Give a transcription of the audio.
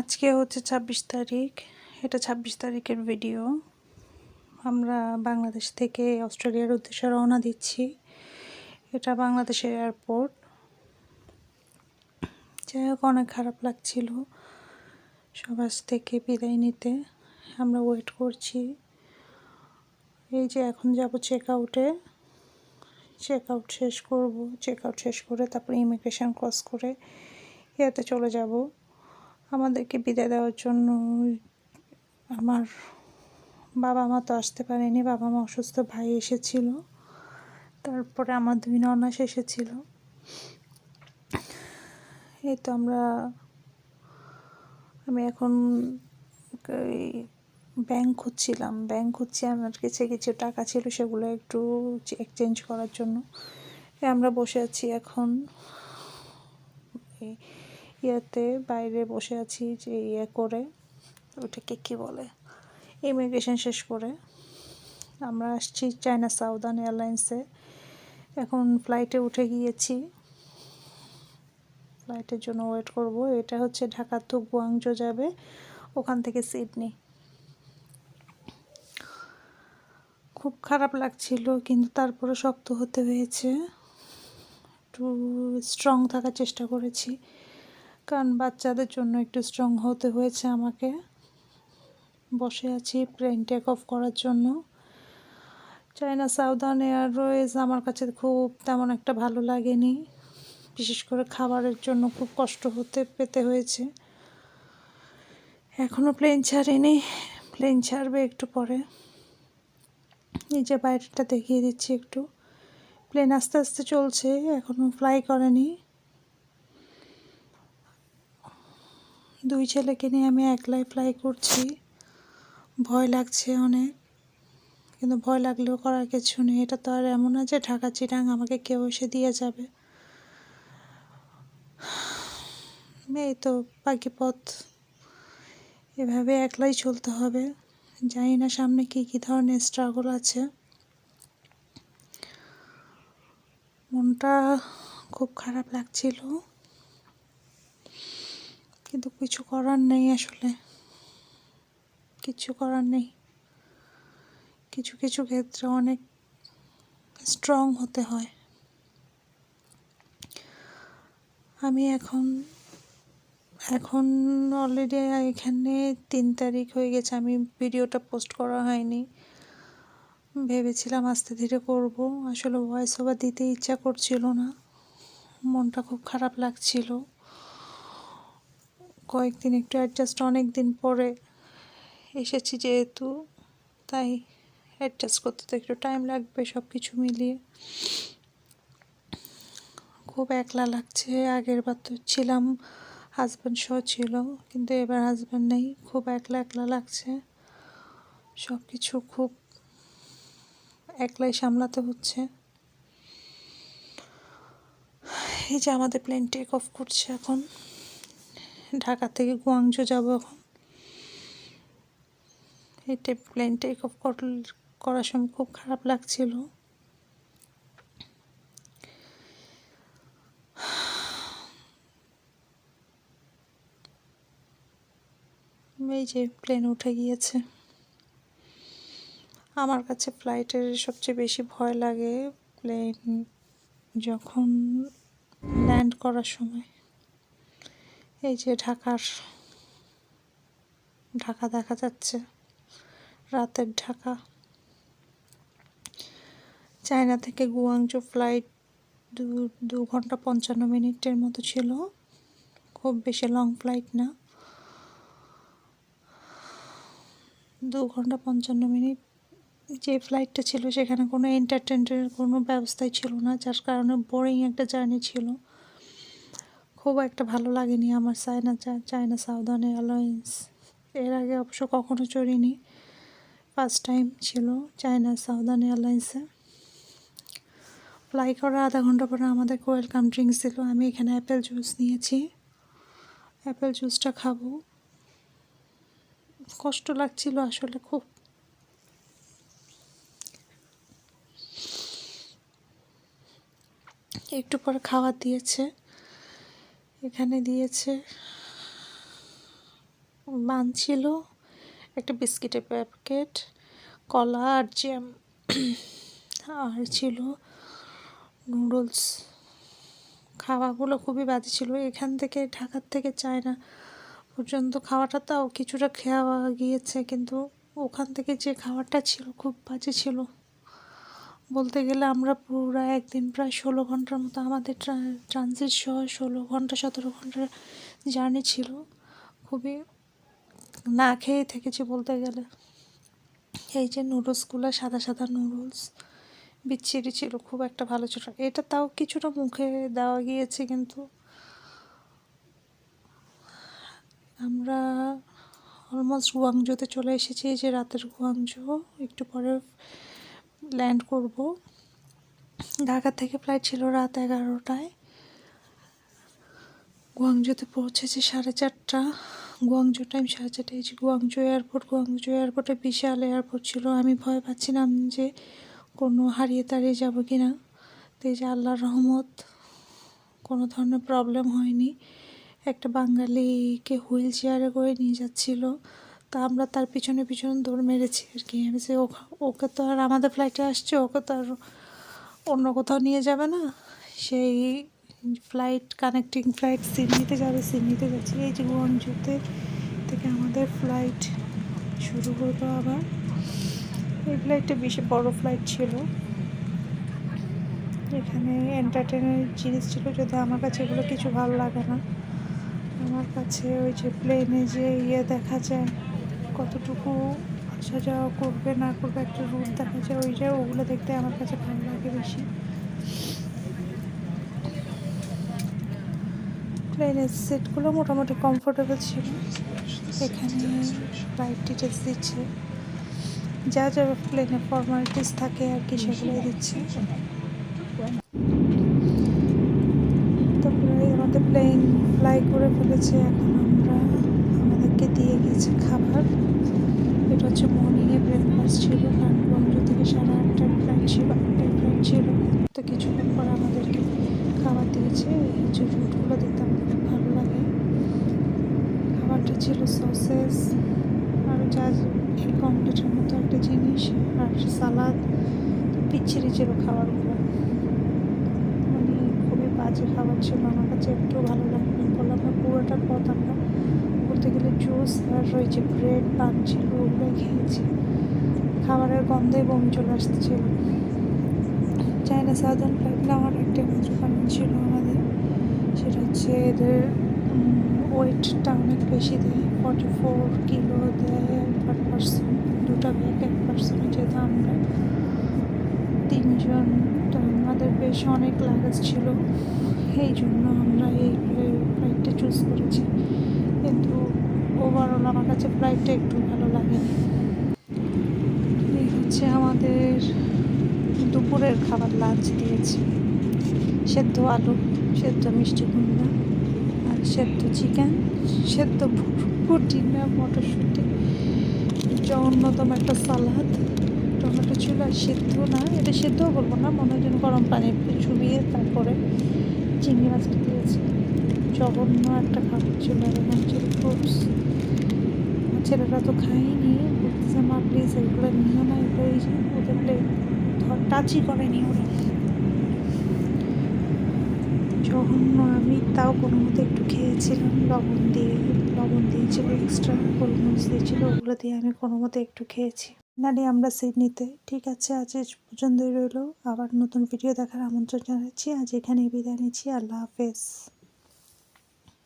আজকে হচ্ছে ছাব্বিশ তারিখ। এটা ছাব্বিশ তারিখের ভিডিও আমরা বাংলাদেশ থেকে অস্ট্রেলিয়ার উদ্দেশ্যে রওনা দিচ্ছি। এটা বাংলাদেশের এয়ারপোর্ট যাই হোক, অনেক খারাপ লাগছিল। সবার থেকে বিদায় নিতে আমরা ওয়েট করছি। এই যে এখন যাব চেক আউটে চেক আউট শেষ করব। চেক আউট শেষ করে তারপরে ইমিগ্রেশন ক্রস করে ইয়েতে চলে যাব। আমাদেরকে বিদায় দেওয়ার জন্য আমার বাবা মা তো আসতে পারেনি, বাবা মা অসুস্থ, ভাই এসেছিল। তারপরে আমার দুই ননাস এসেছিল। এই তো আমরা, আমি এখন ব্যাংক খুঁজছিলাম। ব্যাংক খুঁজছি, আমার কাছে কিছু টাকা ছিল, সেগুলো একটু এক্সচেঞ্জ করার জন্য। আমরা বসে আছি এখন। ইয়েতে বাইরে বসে আছি যে ইয়ে করে, ওটাকে কী বলে ইমিগ্রেশন শেষ করে। আমরা আসছি চায়না সাউদার্ন এয়ারলাইন্সে এখন ফ্লাইটে উঠে গিয়েছি। ফ্লাইটের জন্য ওয়েট করব। এটা হচ্ছে ঢাকা তো গুয়াংজো যাবে, ওখান থেকে সিডনি খুব খারাপ লাগছিল, কিন্তু তারপরে শক্ত হতে হয়েছে। একটু স্ট্রং থাকার চেষ্টা করেছি। কারণ বাচ্চাদের জন্য একটু স্ট্রং হতে হয়েছে আমাকে। বসে আছি প্লেন টেক অফ করার জন্য। চায়না সাউদার্ন এয়ারওয়েজ আমার কাছে খুব তেমন একটা ভালো লাগেনি। বিশেষ করে খাবারের জন্য খুব কষ্ট হতে, পেতে হয়েছে। এখনও প্লেন ছাড়েনি। প্লেন ছাড়বে একটু পরে। নিজে বাইরেটা দেখিয়ে দিচ্ছি একটু। প্লেন আস্তে আস্তে চলছে এখনও ফ্লাই করেনি। দুই ছেলেকে নিয়ে আমি একলাই ফ্লাই করছি। ভয় লাগছে অনেক, কিন্তু ভয় লাগলেও করার কিছু নেই। এটা তো আর এমন আছে ঢাকা, চিটাং আমাকে কেউ এসে দিয়ে যাবে। এই তো পাখি পথ। এভাবে একলাই চলতে হবে। জানি না সামনে কী কী ধরনের স্ট্রাগল আছে। মনটা খুব খারাপ লাগছিল। কিন্তু কিছু করার নেই আসলে। কিছু করার নেই। কিছু কিছু ক্ষেত্রে অনেক স্ট্রং হতে হয়। আমি এখন এখন অলরেডি এখানে তিন তারিখ হয়ে গেছে। আমি ভিডিওটা পোস্ট করা হয়নি। ভেবেছিলাম আস্তে ধীরে করব। আসলে ভয়েস ওভার দিতে ইচ্ছা করছিল না। মনটা খুব খারাপ লাগছিল। কয়েকদিন একটু অ্যাডজাস্ট অনেক দিন পরে এসেছি যেহেতু, তাই অ্যাডজাস্ট করতে তো একটু টাইম লাগবে সব কিছু মিলিয়ে। খুব একলা লাগছে, আগের বার তো ছিলাম হাজব্যান্ড সহ ছিল, কিন্তু এবার হাজব্যান্ড নেই, খুব একলা একলা লাগছে। সব কিছু খুব একলাই সামলাতে হচ্ছে। এই যে আমাদের প্লেন টেক অফ করছে এখন। ঢাকা থেকে গুয়াংজো যাব এখন। এই প্লেন টেক অফ করার সময় খুব খারাপ লাগছিল। এই যে প্লেন উঠে গিয়েছে। আমার কাছে ফ্লাইটের সবচেয়ে বেশি ভয় লাগে প্লেন যখন ল্যান্ড করার সময়। এই যে ঢাকার, ঢাকা দেখা যাচ্ছে, রাতের ঢাকা। চায়না থেকে গুয়াংজো ফ্লাইট দু দু ঘণ্টা পঞ্চান্ন মিনিটের মতো ছিল। খুব বেশি লং ফ্লাইট না। দু ঘণ্টা পঞ্চান্ন মিনিট যে ফ্লাইটটা ছিল, সেখানে কোনো এন্টারটেনমেন্টের কোনো ব্যবস্থাই ছিল না, যার কারণে বোরিং একটা জার্নি ছিল। খুব একটা ভালো লাগেনি আমার চায়না চায়না সাউদার্ন এয়ারলাইন্স। এর আগে অবশ্য কখনো চড়িনি। ফার্স্ট টাইম ছিল চায়না সাউদার্ন এয়ারলাইন্সে। ফ্লাই করার আধা ঘণ্টা পরে আমাদের ওয়েলকাম ড্রিঙ্কস ছিল আমি এখানে অ্যাপেল জুস নিয়েছি। অ্যাপেল জুসটা খাব। কষ্ট লাগছিল আসলে খুব। একটু পরে খাবার দিয়েছে। এখানে দিয়েছে বান ছিল, একটা বিস্কিটের প্যাকেট, কলা আর জ্যাম, আর ছিল নুডলস। খাওয়াগুলো খুবই বাজে ছিল। এখান থেকে, ঢাকার থেকে চায়না পর্যন্ত খাওয়াটা তাও কিছুটা খাওয়া গিয়েছে, কিন্তু ওখান থেকে যে খাবারটা ছিল, খুব বাজে ছিল। বলতে গেলে আমরা পুরো একদিন প্রায় ষোলো ঘণ্টার মতো আমাদের ট্রানজিট সহ ষোলো ঘণ্টা, সতেরো ঘণ্টার জার্নি ছিল। খুবই না খেয়ে থেকেছি বলতে গেলে। এই যে নুডলসগুলো সাদা সাদা নুডলস বিচ্ছিরি ছিল, খুব একটা ভালো ছিল এটা তাও কিছুটা মুখে দেওয়া গিয়েছে কিন্তু আমরা অলমোস্ট গুয়াংজোতে চলে এসেছি যে রাতের গুয়াংজো, একটু পরে ল্যান্ড করব। ঢাকা থেকে ফ্লাইট ছিল রাত এগারোটায়। গুয়াংজোতে পৌঁছেছে সাড়ে চারটা। গুয়াংজো টাইম সাড়ে চারটা এই যে গুয়াংজো এয়ারপোর্ট গুয়াংজো এয়ারপোর্টে বিশাল এয়ারপোর্ট ছিল। আমি ভয় পাচ্ছিলাম যে কোনো হারিয়ে তাড়িয়ে যাব কি না তো এই যে আল্লাহর রহমত, কোনো ধরনের প্রবলেম হয়নি। একটা বাঙালিকে হুইল চেয়ারে করে নিয়ে যাচ্ছিল। তা আমরা তার পিছনে পিছনে দৌড় মেরেছি আর কি। আমি যে ওকে তো আর আমাদের ফ্লাইটে আসছে, ওকে তো আর অন্য কোথাও নিয়ে যাবে না। সেই ফ্লাইট কানেক্টিং ফ্লাইট সিডনিতে যাবে সিডনিতে যাচ্ছি। এই যে গুয়াংজুতে থেকে আমাদের ফ্লাইট শুরু হতো আবার। এই ফ্লাইটটা বেশি বড় ফ্লাইট ছিল। এখানে এন্টারটেনের জিনিস ছিল যদি আমার কাছে এগুলো কিছু ভালো লাগে না। আমার কাছে ওই যে প্লেনে যে ইয়ে দেখা যায়। কতটুকু আসা যাওয়া করবে না করবে, একটা রুট দেখা যায়, ওই যে ওগুলো দেখতে আমার কাছে ভালো লাগে বেশি। প্লেনের সিটগুলো মোটামুটি কমফোর্টেবল ছিল। এখানে ফ্লাইট ডিটেলস দিচ্ছে। যা যা প্লেনে ফর্মালিটিস থাকে আর কি, সেগুলোই দিচ্ছে। তারপরে আমাদের প্লেন ফ্লাই করে ফেলেছে এখন আমাদেরকে দিয়ে গেছে খাবার? এটা হচ্ছে মর্নিংয়ে ব্রেকফাস্ট ছিল কারণ বন্ধু থেকে সাড়ে আটটার ফ্লাইট ছিল আটটার ফ্লাইট ছিল। তো কিছুক্ষণ পর আমাদেরকে খাবার দিয়েছে, এই যে রুটগুলো দেখতে খুব ভালো লাগে। খাবারটা ছিল সসেস আর যা এক অমলেটের মতো একটা জিনিস, আর সালাদ পিচ্ছিরি ছিল খাবারগুলো। মানে খুবই বাজে খাবার ছিল, আমার কাছে একটু ভালো লাগল বললাম পুরোটা পথ আমরা গেলে জুস আর রয়েছে ব্রেড, পান ছিল ওগুলো খেয়েছি। খাবারের গন্ধে বমি চলে আসতেছিল। চায়না সাউদার্ন ফ্লাইটে আমার একটা মাত্র কারণ ছিল আমাদের। সেটা হচ্ছে এদের ওয়েটটা অনেক বেশি দেয়। ফর্টি ফোর কিলো দেয় পার পার্সন দুটা ব্যাগ এক পার্সনে যেহেতু আমরা তিনজন, তো আমাদের বেশ অনেক লাগেজ ছিল। এই জন্য আমরা এই ফ্লাইটটা চুজ করেছি। কিন্তু ওভারঅল আমার কাছে ফ্লাইটটা একটু ভালো লাগেনি। এই হচ্ছে আমাদের দুপুরের খাবার লাঞ্চ দিয়েছি। সেদ্ধ আলু, সেদ্ধ মিষ্টি কুমড়া আর সেদ্ধ চিকেন সেদ্ধ প্রোটিন মটরশুঁটি। অন্যতম একটা সালাদ। টমেটো ছিল আর সেদ্ধ না। এটা সেদ্ধও বলব না, মনে হয় গরম পানি একটু চুবিয়ে তারপরে চিংড়ি মাছটা দিয়েছি। জঘন্য একটা খাবার ছিল এখানে ছিল ফ্রুটস ছেলেরা তো খাইনি বলতেছে, মা প্লিজ এগুলো নিও না এগুলো এই ওদের ধর টাচই করেনি ওরা। জঘন্য, আমি তাও কোনো মতো একটু খেয়েছিলাম, লবণ দিয়ে, লবণ দিয়েছিল এক্সট্রা গোলমরিচ দিয়েছিল, ওগুলো দিয়ে আমি কোনো মতো একটু খেয়েছি। নানি আমরা সিডনিতে, ঠিক আছে, আজ পর্যন্তই রইল। আবার নতুন ভিডিও দেখার আমন্ত্রণ জানাচ্ছি, আজ এখানেই বিদায় নিচ্ছি, আল্লাহ হাফেজ।